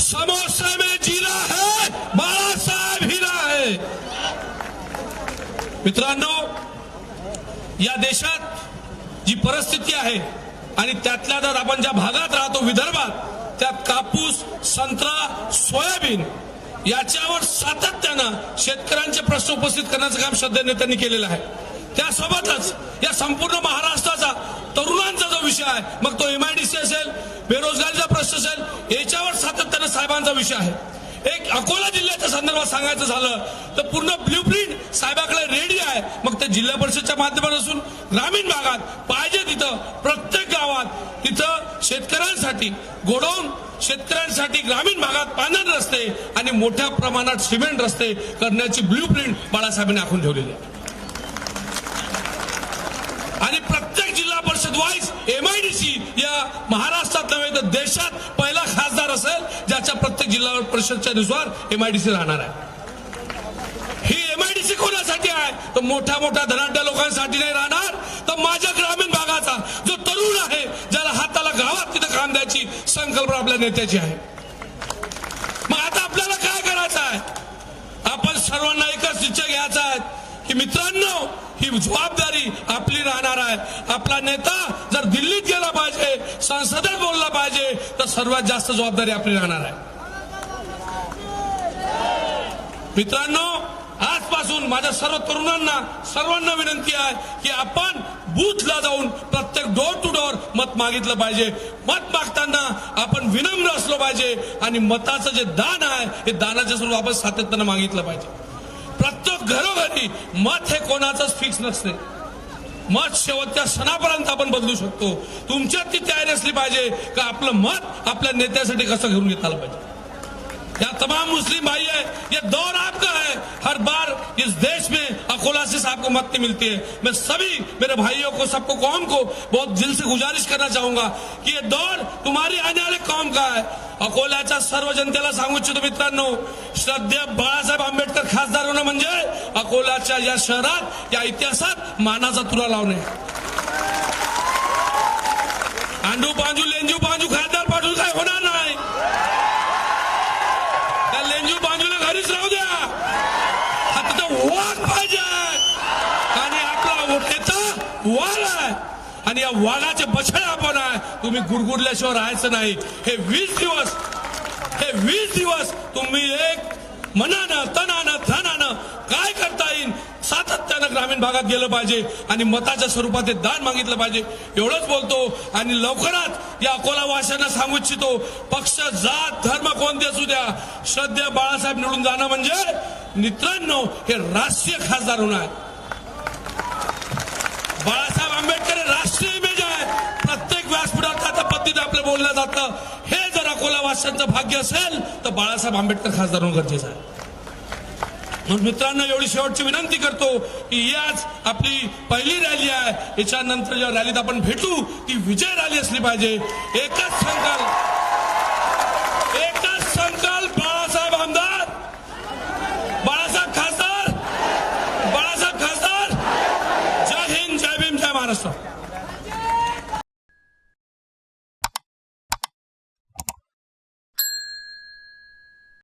समोसे में जिला है बाळासाहेब हिरा है मित्रांनो या देशात जी परिस्थिती आहे आणि त्यातल्या त्यात आपण ज्या भागात राहतो विदर्भात त्यात कापूस संत्रा सोयाबीन याच्यावर सातत्यानं शेतकऱ्यांचे प्रश्न उपस्थित करण्याचं काम श्रद्धा नेत्यांनी केलेलं आहे. त्यासोबतच या संपूर्ण महाराष्ट्राचा काय मग तो एमआयडीसी असेल बेरोजगारीचा प्रश्न असेल याच्यावर सातत्यानं साहेबांचा विषय आहे. एक अकोला जिल्ह्याच्या संदर्भात सांगायचं झालं तर पूर्ण ब्ल्यूप्रिंट साहेबाकडे रेडी आहे. मग ते जिल्हा परिषदच्या माध्यमातून ग्रामीण भागात पाहिजे तिथं प्रत्येक गावात तिथं शेतकऱ्यांसाठी गोडाऊन शेतकऱ्यांसाठी ग्रामीण भागात पानन रस्ते आणि मोठ्या प्रमाणात सिमेंट रस्ते करण्याची ब्ल्यूप्रिंट बाळासाहेबांनी आखून ठेवलेली आहे आणि प्रत्येक जिल्हा परिषद वाईज एमआयडीसी या महाराष्ट्रात नव्हे तर देशात पहिला खासदार असेल ज्याच्या प्रत्येक जिल्हा परिषदच्या नुसार एमआयडीसी राहणार आहे. ही एमआयडीसी कोणासाठी आहे? तर मोठ्या मोठ्या धनाढ्य लोकांसाठी नाही राहणार तर माझ्या ग्रामीण भागाचा जो तरुण आहे ज्याला हाताला गावात तिथं काम द्यायची संकल्पना आपल्या नेत्याची आहे. मग आता आपल्याला काय करायचं आहे? आपण सर्वांना एकच निश्चय घ्यायचा आहे की मित्रांनो ही जबाबदारी आपली राहणार आहे. आपला नेता जर दिल्लीत गेला पाहिजे संसदेत बोलला पाहिजे तर सर्वात जास्त जबाबदारी आपली राहणार आहे. मित्रांनो आजपासून माझ्या सर्व तरुणांना सर्वांना विनंती आहे की आपण बूथला जाऊन प्रत्येक डोर टू डोर मत मागितलं पाहिजे. मत मागताना आपण विनम्र असलो पाहिजे आणि मताचं जे दान आहे हे दानाच्या स्वरूप आपण सातत्यानं मागितलं पाहिजे. प्रत्येक घरोघरी मत हे कोणाचंच फिक्स नसते. मत शेवटच्या क्षणापर्यंत आपण बदलू शकतो. तुमच्यात ती तयारी असली पाहिजे का आपलं मत आपल्या नेत्यासाठी कसं आलं पाहिजे? या तमाम मुस्लिम भाई है ये दौर आपका है. हर बार इस देश में अकोला से आपको मत नहीं मिलती है. मैं सभी मेरे भाइयों को, सबको, कौम को बहुत दिल से गुजारिश करना चाहूँगा कि ये दौर तुम्हारी आने वाले काय? अकोल्याच्या सर्व जनतेला सांगू इच्छितो मित्रांनो श्रद्धे बाळासाहेब आंबेडकर खासदार होणं म्हणजे अकोल्याच्या या शहरात या इतिहासात मानाचा तुरा लावणे. आंडू पांजू लेंजू पांजू खासदार पाठवून काय होणार नाही? त्या लेंजू बांजूला घरीच राहू द्या. आता तर वाघ पाहिजे. आणि आपला नेता वाघ आहे. आणि या वाघाचे बछडे आपण आहे. तुम्ही गुडगुडल्याशिवाय राहायचं नाही. हे वीस दिवस हे वीस दिवस तुम्ही एक मनानं तनानं धनानं काय करता येईल? सातत्यानं ग्रामीण भागात गेलं पाहिजे आणि मताच्या स्वरूपात ते दान मागितलं पाहिजे. एवढंच बोलतो आणि लवकरात या अकोला वाशांना सांगू इच्छितो पक्ष जात धर्म कोणते असू द्या. श्रद्धेय बाळासाहेब निवडून जाणं म्हणजे मित्रांनो हे राष्ट्रीय खासदार होणार आहे. बाळासाहेब बोललं जातं. हे जर अकोलावाशांचं भाग्य असेल तर बाळासाहेब आंबेडकर खासदार होणं गरजेचं आहे. म्हणून मित्रांनो एवढी शेवटची विनंती करतो की याच आपली पहिली रॅली आहे. याच्यानंतर ज्या रॅलीत आपण भेटू ती विजय रॅली असली पाहिजे. एकच संकल्प एकच संकल्प